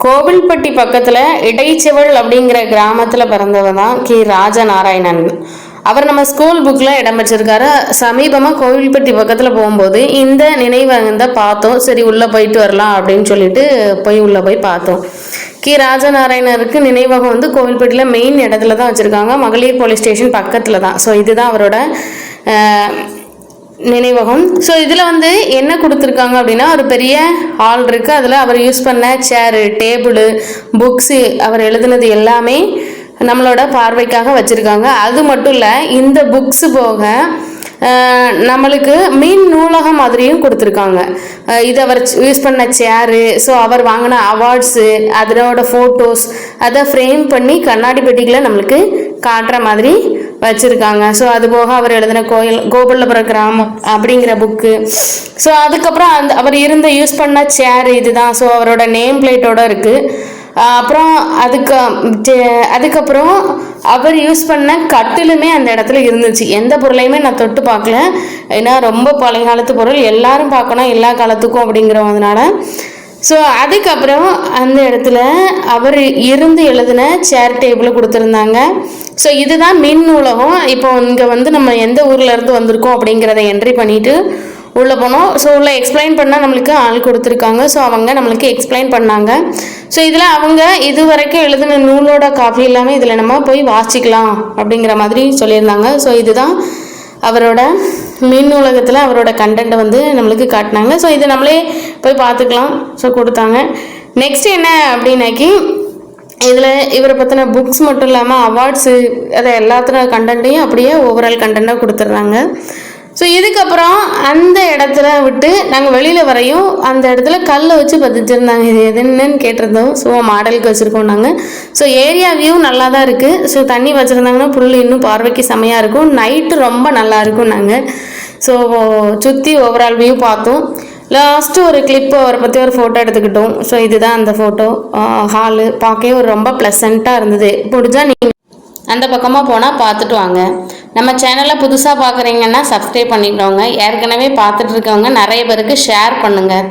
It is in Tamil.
கோவில்பட்டி பக்கத்தில் இடைச்செவல் அப்படிங்கிற கிராமத்தில் பிறந்தவர் தான் கி. ராஜநாராயணன். அவர் நம்ம ஸ்கூல் புக்கில் இடம் வச்சிருக்காரு. சமீபமாக கோவில்பட்டி பக்கத்தில் போகும்போது இந்த நினைவகந்த பார்த்தோம். சரி உள்ளே போயிட்டு வரலாம் அப்படின்னு சொல்லிட்டு போய் உள்ளே போய் பார்த்தோம். கி. ராஜநாராயணருக்கு நினைவகம் வந்து கோவில்பட்டியில் மெயின் இடத்துல தான் வச்சுருக்காங்க. மகளிர் போலீஸ் ஸ்டேஷன் பக்கத்தில் தான் ஸோ இதுதான் அவரோட நினைவகம். ஸோ இதில் வந்து என்ன கொடுத்துருக்காங்க அப்படின்னா ஒரு பெரிய ஹால் இருக்குது அதில் அவர் யூஸ் பண்ண சேரு டேபிளு புக்ஸு அவர் எழுதுனது எல்லாமே நம்மளோட பார்வைக்காக வச்சுருக்காங்க. அது மட்டும் இல்லை இந்த புக்ஸு போக நம்மளுக்கு மீன் நூலகம் மாதிரியும் கொடுத்துருக்காங்க. இது அவர் யூஸ் பண்ண சேரு ஸோ அவர் வாங்கின அவார்ட்ஸு அதனோட ஃபோட்டோஸ் அதை ஃப்ரேம் பண்ணி கண்ணாடி பெட்டிகளை நம்மளுக்கு காட்டுற மாதிரி வச்சுருக்காங்க. ஸோ அது போக அவர் எழுதின கோயில் கோபல்லபுரம் கிராமம் அப்படிங்கிற புக்கு ஸோ அதுக்கப்புறம் அந்த அவர் இருந்த யூஸ் பண்ண சேர் இதுதான். ஸோ அவரோட நேம் பிளேட்டோட இருக்குது அப்புறம் அதுக்கு அதுக்கப்புறம் அவர் யூஸ் பண்ண கட்டிலுமே அந்த இடத்துல இருந்துச்சு. எந்த பொருளையுமே நான் தொட்டு பார்க்கல. ஏன்னா ரொம்ப பழைய காலத்து பொருள். எல்லாரும் பார்க்கணும். எல்லா காலத்துக்கும் அப்படிங்கிறதுனால. ஸோ அதுக்கப்புறம் அந்த இடத்துல அவர் இருந்து எழுதின சேர் டேபிள் கொடுத்துருந்தாங்க. ஸோ இதுதான் மின் நூலகம் இப்போ இங்கே வந்து நம்ம எந்த ஊரில் இருந்து வந்திருக்கோம் அப்படிங்கிறத என்ட்ரி பண்ணிட்டு உள்ளே போனோம். ஸோ உள்ள எக்ஸ்பிளைன் பண்ணால் நம்மளுக்கு ஆள் கொடுத்துருக்காங்க. ஸோ அவங்க நம்மளுக்கு எக்ஸ்பிளைன் பண்ணாங்க. ஸோ இதில் அவங்க இது வரைக்கும் எழுதின நூலோட காப்பி எல்லாமே இதில் நம்ம போய் வாசிக்கலாம் அப்படிங்கிற மாதிரி சொல்லியிருந்தாங்க. ஸோ இதுதான் அவரோட மின் உலகத்தில் அவரோட கண்டென்ட்டை வந்து நம்மளுக்கு காட்டினாங்க. ஸோ இதை நம்மளே போய் பார்த்துக்கலாம். ஸோ கொடுத்தாங்க. நெக்ஸ்ட் என்ன அப்படின்னாக்கி இதில் இவரை பற்றின புக்ஸ் மட்டும் இல்லாமல் அவார்ட்ஸு அதை எல்லாத்தின கண்டென்ட்டையும் அப்படியே ஓவரால் கண்டென்ட்டாக கொடுத்துட்றாங்க. ஸோ இதுக்கப்புறம் அந்த இடத்துல விட்டு நாங்கள் வெளியில் வரையும் அந்த இடத்துல கல்லை வச்சு பதிச்சிருந்தாங்க. இது எதுன்னு என்னன்னு கேட்டிருந்தோம் ஸோ மாடலுக்கு வச்சுருக்கோம் நாங்கள் ஸோ ஏரியா வியூ நல்லா தான் இருக்குது ஸோ தண்ணி வச்சுருந்தாங்கன்னா புல் இன்னும் பார்வைக்கு செமையாக இருக்கும். நைட்டு ரொம்ப நல்லா இருக்கும் நாங்கள் ஸோ சுற்றி ஓவரால் வியூ பார்த்தோம். லாஸ்ட்டு ஒரு கிளிப்பு அவரை பற்றி ஒரு ஃபோட்டோ எடுத்துக்கிட்டோம். ஸோ இதுதான் அந்த ஃபோட்டோ ஹாலு பார்க்கவே ஒரு ரொம்ப ப்ளசண்ட்டாக இருந்தது. பிடிச்சா நீங்கள் அந்த பக்கமாக போனால் பார்த்துட்டு வாங்க. நம்ம சேனலை புதுசாக பார்க்குறீங்கன்னா சப்ஸ்கிரைப் பண்ணிக்கிறவங்க ஏற்கனவே பார்த்துட்டு இருக்கவங்க நிறைய பேருக்கு ஷேர் பண்ணுங்கள்